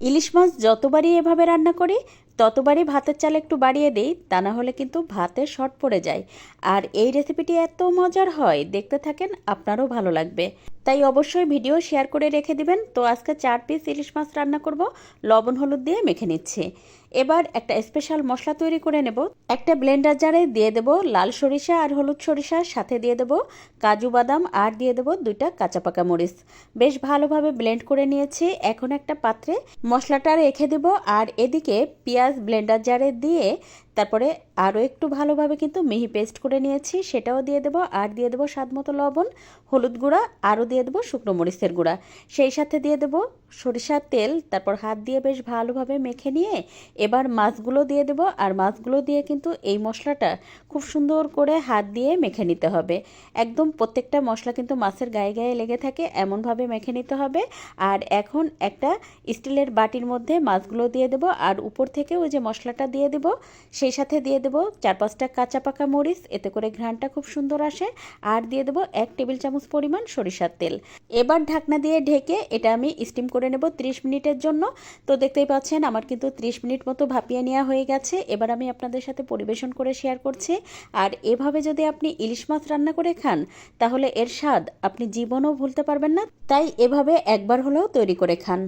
ইলিশ মাছ যতবারই এভাবে রান্না করি ততবারই ভাতের চাল একটু বাড়িয়ে দিই, তা না হলে কিন্তু ভাতে শর্ট পড়ে যায়। আর এই রেসিপিটি এত মজার হয়, দেখতে থাকেন, আপনারও ভালো লাগবে। তাই অবশ্যই ভিডিও শেয়ার করে রেখে দিবেন। তো আজকে চার পিস ইলিশ মাছ রান্না করব, লবণ, হলুদ দিয়ে মেখে নিচ্ছি। এবার একটা স্পেশাল মশলা তৈরি করে নেব। একটা ব্লেন্ডার জারে দিয়ে দেব লাল সরিষা আর হলুদ সরিষার সাথে দিয়ে দেব কাজু বাদাম আর দিয়ে দেব দুইটা কাঁচা পাকা মরিচ। বেশ ভালোভাবে ব্লেন্ড করে নিয়েছি। এখন একটা পাত্রে মশলাটা রেখে দেব। আর এদিকে পেঁয়াজ ব্লেন্ডার জারে দিয়ে তারপরে আরও একটু ভালোভাবে কিন্তু মিহি পেস্ট করে নিয়েছি, সেটাও দিয়ে দেবো। আর দিয়ে দেবো স্বাদ মতো লবণ, হলুদ গুঁড়া, আরও দিয়ে দেবো শুকনো মরিচের গুঁড়া। সেই সাথে দিয়ে দেবো সরিষার তেল, তারপর হাত দিয়ে বেশ ভালোভাবে মেখে নিয়ে এবার মাছগুলো দিয়ে দেবো। আর মাছগুলো দিয়ে কিন্তু এই মশলাটা খুব সুন্দর করে হাত দিয়ে মেখে নিতে হবে। একদম প্রত্যেকটা মশলা কিন্তু মাছের গায়ে গায়ে লেগে থাকে, এমনভাবে মেখে নিতে হবে। আর এখন একটা স্টিলের বাটির মধ্যে মাছগুলো দিয়ে দেবো। আর উপর থেকে ওই যে মশলাটা দিয়ে দেবো, সেই সাথে দিয়ে দেবো চার পাঁচটা কাঁচা পাকা মরিচ, এতে করে ঘ্রাণটা খুব সুন্দর আসে। আর দিয়ে দেবো এক টেবিল চামচ পরিমাণ সরিষার তেল। এবার ঢাকনা দিয়ে ঢেকে এটা আমি স্টিম করে নেব 30 মিনিটের জন্য। তো দেখতেই পাচ্ছেন, আমার কিন্তু 30 মিনিট মতো ভাপিয়ে নেওয়া হয়ে গেছে। এবার আমি আপনাদের সাথে পরিবেশন করে শেয়ার করছি। আর এভাবে যদি আপনি ইলিশ মাছ রান্না করে খান, তাহলে এর স্বাদ আপনি জীবনও ভুলতে পারবেন না। তাই এভাবে একবার হলেও তৈরি করে খান।